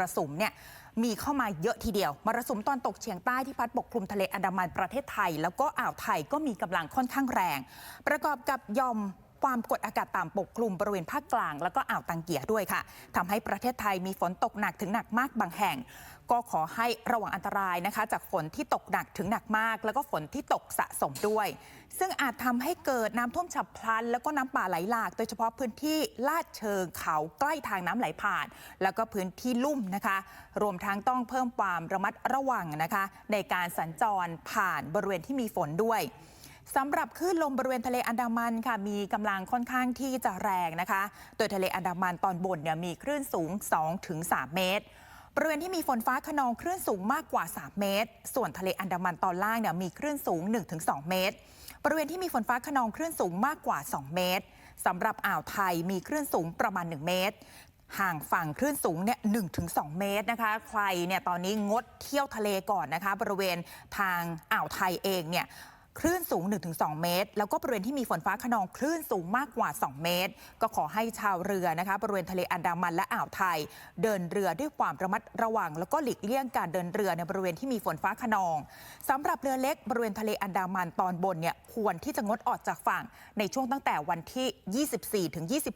รสุมเนี่ยมีเข้ามาเยอะทีเดียว มรสุมตอนตกเฉียงใต้ที่พัดปกคลุมทะเลอันดามันประเทศไทย แล้วก็อ่าวไทยก็มีกำลังค่อนข้างแรง ประกอบกับยอม ความกดอากาศต่ำปกคลุมบริเวณภาคกลาง แล้วก็อ่าวตังเกียด้วยค่ะทำให้ประเทศไทยมีฝนตกหนักถึงหนักมากบางแห่ง ก็ขอให้ระวังอันตรายนะคะ จากฝนที่ตกหนักถึงหนักมาก แล้วก็ฝนที่ตกสะสมด้วย ซึ่งอาจทำให้เกิดน้ำท่วมฉับพลัน แล้วก็น้ำป่าไหลหลาก โดยเฉพาะพื้นที่ลาดเชิงเขาใกล้ทางน้ำไหลผ่าน แล้วก็พื้นที่ลุ่มนะคะ รวมทั้งต้องเพิ่มความระมัดระวังนะคะ ในการสัญจรผ่านบริเวณที่มีฝนด้วย สำหรับคลื่นลมบริเวณทะเลอันดามันค่ะ มีกำลังค่อนข้างที่จะแรงนะคะ โดยทะเลอันดามันตอนบนเนี่ยมีคลื่นสูง 2-3 เมตร บริเวณที่มีฝนฟ้าขนองคลื่นสูงมากกว่า 3 เมตร ส่วนทะเลอันดามันตอนล่างเนี่ยมีคลื่นสูง 1-2 เมตร บริเวณที่มีฝนฟ้าขนองคลื่นสูงมากกว่า 2 เมตรสำหรับอ่าวไทยมีคลื่นสูงประมาณ 1 เมตรห่างฝั่งคลื่นสูงเนี่ย1-2เมตรนะคะ ใครเนี่ยตอนนี้งดเที่ยวทะเลก่อนนะคะ บริเวณทางอ่าวไทยเองเนี่ย คลื่นสูง 1-2 เมตร แล้วก็บริเวณที่มีฝนฟ้าขนองคลื่นสูงมากกว่า 2 เมตร ก็ขอให้ชาวเรือนะคะ บริเวณทะเลอันดามันและอ่าวไทย เดินเรือด้วยความระมัดระวัง แล้วก็หลีกเลี่ยงการเดินเรือในบริเวณที่มีฝนฟ้าขนองสำหรับเรือเล็กบริเวณทะเลอันดามันตอนบนเนี่ยควรที่จะงดออกจากฝั่งในช่วงตั้งแต่วันที่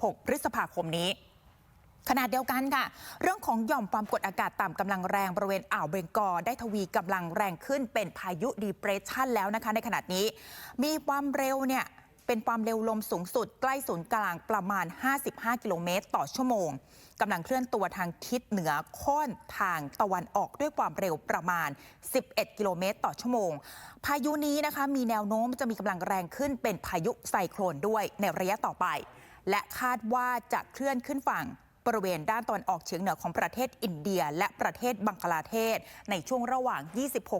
24-26 พฤษภาคมนี้ ขณะเดียวกันค่ะ เรื่องของหย่อมความกดอากาศต่ำกำลังแรงบริเวณอ่าวเบงกอลได้ทวีกำลังแรงขึ้นเป็นพายุดีเปรสชันแล้วนะคะ ในขณะนี้ มีความเร็วเนี่ยเป็นความเร็วลมสูงสุดใกล้ศูนย์กลางประมาณ 55 กิโลเมตร ต่อชั่วโมงกำลังเคลื่อนตัวทางทิศเหนือค่อนทางตะวันออกด้วยความเร็วประมาณ 11 กิโลเมตร ต่อชั่วโมง พายุนี้นะคะมีแนวโน้มจะมีกำลังแรงขึ้นเป็นพายุไซโคลนด้วยในระยะต่อไป และคาดว่าจะเคลื่อนขึ้นฝั่ง บริเวณด้านตอนออกเฉียงเหนือของประเทศอินเดีย และประเทศบังกลาเทศ ในช่วงระหว่าง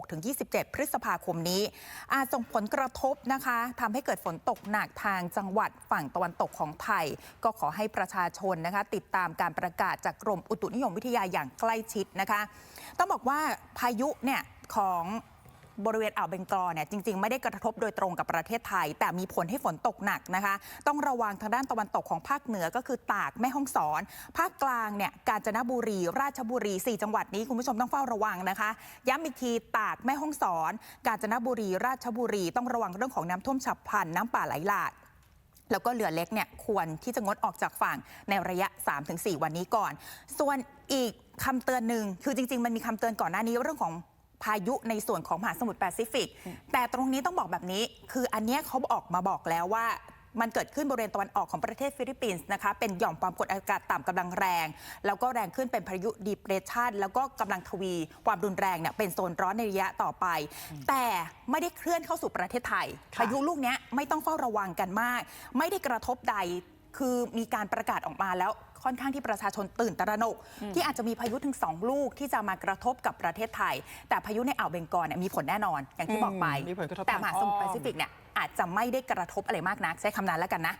26-27 พฤษภาคมนี้ อาจส่งผลกระทบนะคะทำให้เกิดฝนตกหนักทางจังหวัดฝั่งตะวันตกของไทย ก็ขอให้ประชาชนนะคะ ติดตามการประกาศจากกรมอุตุนิยมวิทยาอย่างใกล้ชิดนะคะ ต้องบอกว่าพายุเนี่ยของ บริเวณอ่าวเบงกอลเนี่ยจริง ๆ ไม่ได้กระทบโดยตรงกับประเทศไทย แต่มีผลให้ฝนตกหนักนะคะ ต้องระวังทางด้านตะวันตกของภาคเหนือก็คือตากแม่ฮ่องสอน ภาคกลางเนี่ยกาญจนบุรี ราชบุรี 4 จังหวัดนี้คุณผู้ชมต้องเฝ้าระวังนะคะ ย้ำอีกทีตากแม่ฮ่องสอน กาญจนบุรี ราชบุรี ต้องระวังเรื่องของน้ำท่วมฉับพลันน้ำป่าไหลหลากแล้วก็เรือเล็กเนี่ยควรที่จะงดออกจากฝั่งในระยะ 3-4 วันนี้ก่อน ส่วนอีกคำเตือนหนึ่งคือจริง ๆ มันมีคำเตือนก่อนหน้านี้เรื่องของ พายุในส่วนของมหาสมุทรแปซิฟิก แต่ตรงนี้ต้องบอกแบบนี้ คืออันเนี้ยเขาออกมาบอกแล้วว่ามันเกิดขึ้นบริเวณตะวันออกของประเทศฟิลิปปินส์นะคะ เป็นหย่อมความกดอากาศต่ำกำลังแรง แล้วก็แรงขึ้นเป็นพายุดีเปรสชันแล้วก็กำลังทวีความรุนแรงเนี่ยเป็นโซนร้อนในระยะต่อไป แต่ไม่ได้เคลื่อนเข้าสู่ประเทศไทยค่ะพายุลูกเนี้ยไม่ต้องเฝ้าระวังกันมาก ไม่ได้กระทบใดคือมีการประกาศออกมาแล้ว ค่อนข้างที่ประชาชนตื่นตระหนก ที่อาจจะมีพายุถึง 2 ลูกที่จะมากระทบกับประเทศไทย แต่พายุในอ่าวเบงกอลเนี่ยมีผลแน่นอนอย่างที่บอกไปอืมมีผลกระทบแต่ทางมหาสมุทรอ้อมแปซิฟิกเนี่ยอาจจะไม่ได้กระทบอะไรมากนักใช้คำนั้นแล้วกันนะ